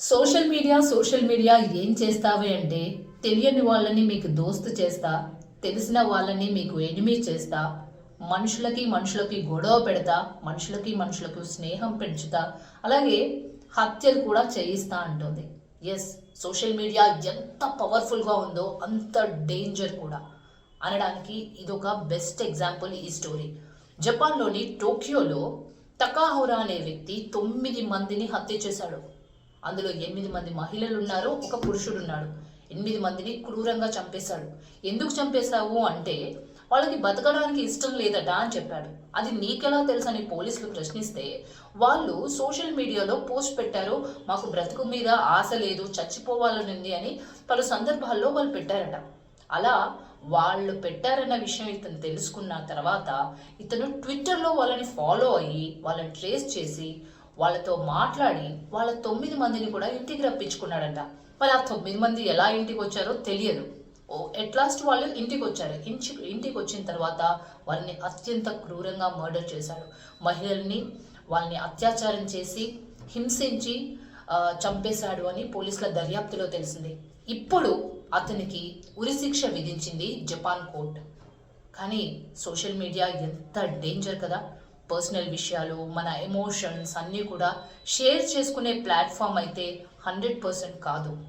Social media social media ఏం చేస్తావి అంటే తెలియని వాళ్ళని మీకు దోస్తు చేస్తా తెలిసిన వాళ్ళని మీకు ఎనిమీ చేస్తా మనుషులకి మనుషులకి గొడవ పెడతా మనుషులకి మనుషులకు స్నేహం పెంచుతా అలాగే హత్యలు కూడా చేయిస్తా అంటుంది. ఎస్ సోషల్ మీడియా ఎంత పవర్ఫుల్గా ఉందో అంత డేంజర్ కూడా. అనడానికి ఇదొక బెస్ట్ ఎగ్జాంపుల్ ఈ స్టోరీ జపాన్లోని టోక్యోలో తకాహోరా అనే వ్యక్తి తొమ్మిది మందిని హత్య చేశాడు. అందులో ఎనిమిది మంది మహిళలు ఉన్నారు ఒక పురుషుడు ఉన్నాడు ఎనిమిది మందిని క్రూరంగా చంపేశాడు. ఎందుకు చంపేశావు? అంటే వాళ్ళకి బతకడానికి ఇష్టం లేదట అని చెప్పాడు. అది నీకెలా తెలుసని పోలీసులు ప్రశ్నిస్తే వాళ్ళు సోషల్ మీడియాలో పోస్ట్ పెట్టారు మాకు బ్రతుకు మీద ఆశ లేదు చచ్చిపోవాలని ఉంది అని పలు సందర్భాల్లో వాళ్ళు పెట్టారట. అలా వాళ్ళు పెట్టారన్న విషయం ఇతను తెలుసుకున్న తర్వాత ఇతను ట్విట్టర్లో వాళ్ళని ఫాలో అయ్యి వాళ్ళని ట్రేస్ చేసి వాళ్ళతో మాట్లాడి వాళ్ళ తొమ్మిది మందిని కూడా ఇంటికి రప్పించుకున్నాడంట. మరి ఆ తొమ్మిది మంది ఎలా ఇంటికి వచ్చారో తెలియదు. ఓ ఎట్ లాస్ట్ వాళ్ళు ఇంటికి వచ్చారు. ఇంటి ఇంటికి వచ్చిన తర్వాత వాళ్ళని అత్యంత క్రూరంగా మర్డర్ చేశాడు. మహిళల్ని వాళ్ళని అత్యాచారం చేసి హింసించి చంపేశాడు అని పోలీసుల దర్యాప్తులో తెలిసింది. ఇప్పుడు అతనికి ఉరిశిక్ష విధించింది జపాన్ కోర్టు. కానీ సోషల్ మీడియా ఎంత డేంజర్ కదా. పర్సనల్ విషయాలు మన ఎమోషన్స్ అన్నీ కూడా షేర్ చేసుకునే ప్లాట్ఫామ్ అయితే హండ్రెడ్ పర్సెంట్ కాదు.